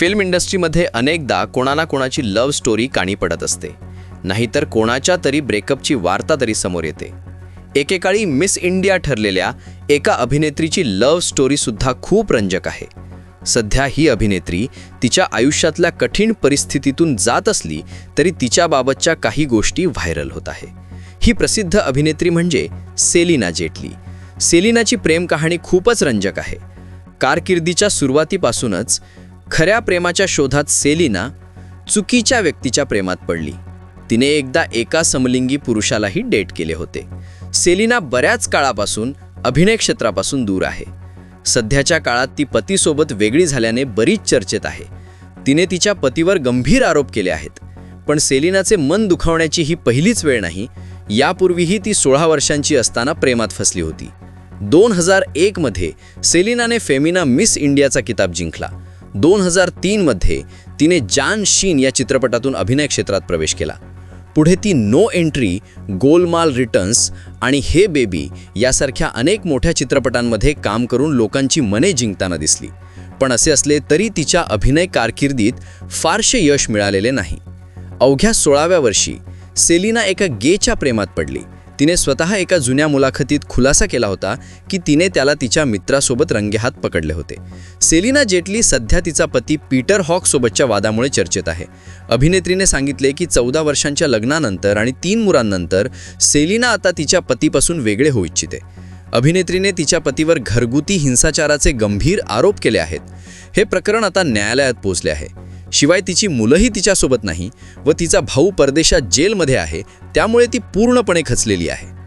Film इंडस्ट्रीमध्ये अनेकदा कोणाना कोणाची लव्ह स्टोरी काणी पडत असते. नाहीतर कोणाच्या तरी ब्रेकअपची वार्ता तरी समोर येते. एकेकाळी मिस इंडिया ठरलेल्या एका अभिनेत्रीची लव्ह स्टोरीसुद्धा खूप रंजक आहे. सध्या ही अभिनेत्री तिच्या आयुष्यातल्या कठीण परिस्थितीतून जात असली तरी तिच्याबाबतच्या काही गोष्टी व्हायरल होत आहे. ही प्रसिद्ध अभिनेत्री म्हणजे सेलिना जेटली. सेलिनाची प्रेम कहाणी खूपच रंजक आहे. कारकिर्दीच्या सुरुवातीपासूनच खऱ्या प्रेमाच्या शोधात सेलिना चुकीच्या व्यक्तीच्या प्रेमात पडली. तिने एकदा एका समलिंगी पुरुषालाही डेट केले होते. सेलिना बऱ्याच काळापासून अभिनय क्षेत्रापासून दूर आहे. सध्याच्या काळात ती पतीसोबत वेगळी झाल्याने बरीच चर्चेत आहे. तिने तिच्या पतीवर गंभीर आरोप केले आहेत. पण सेलिनाचे मन दुखावण्याची ही पहिलीच वेळ नाही यापूर्वीही ती सोळा वर्षांची असताना प्रेमात फसली होती. दोन हजार एकमध्ये सेलिनाने फेमिना मिस इंडियाचा किताब जिंकला. दोन हजार तीनमध्ये तिने जान शीन या चित्रपटातून अभिनय क्षेत्रात प्रवेश केला. पुढे ती नो एंट्री गोलमाल रिटर्न्स आणि हे बेबी यासारख्या अनेक मोठ्या चित्रपटांमध्ये काम करून लोकांची मने जिंकताना दिसली. पण असे असले तरी तिच्या अभिनय कारकिर्दीत फारसे यश मिळालेले नाही. अवघ्या सोळाव्या वर्षी सेलिना एका गेच्या प्रेमात पडली. तिने स्वतः एका जुन्या मुलाखतीत खुलासा केला होता की तिने त्याला तिच्या मित्रासोबत रंगेहात पकडले होते. सेलिना जेटली सध्या तिचा पती पीटर हॉकसोबतच्या वादामुळे चर्चेत आहे. अभिनेत्रीने सांगितले की चौदा वर्षांच्या लग्नानंतर आणि तीन मुलांनंतर सेलिना आता तिच्या पतीपासून वेगळे होऊ इच्छिते. अभिनेत्रीने तिच्या पतीवर घरगुती हिंसाचाराचे गंभीर आरोप केले आहेत. हे प्रकरण आता न्यायालयात पोहोचले आहे. शिवाय तिची मुलंही तिच्यासोबत नाही व तिचा भाऊ परदेशात जेलमध्ये आहे त्यामुळे ती पूर्णपणे खचलेली आहे.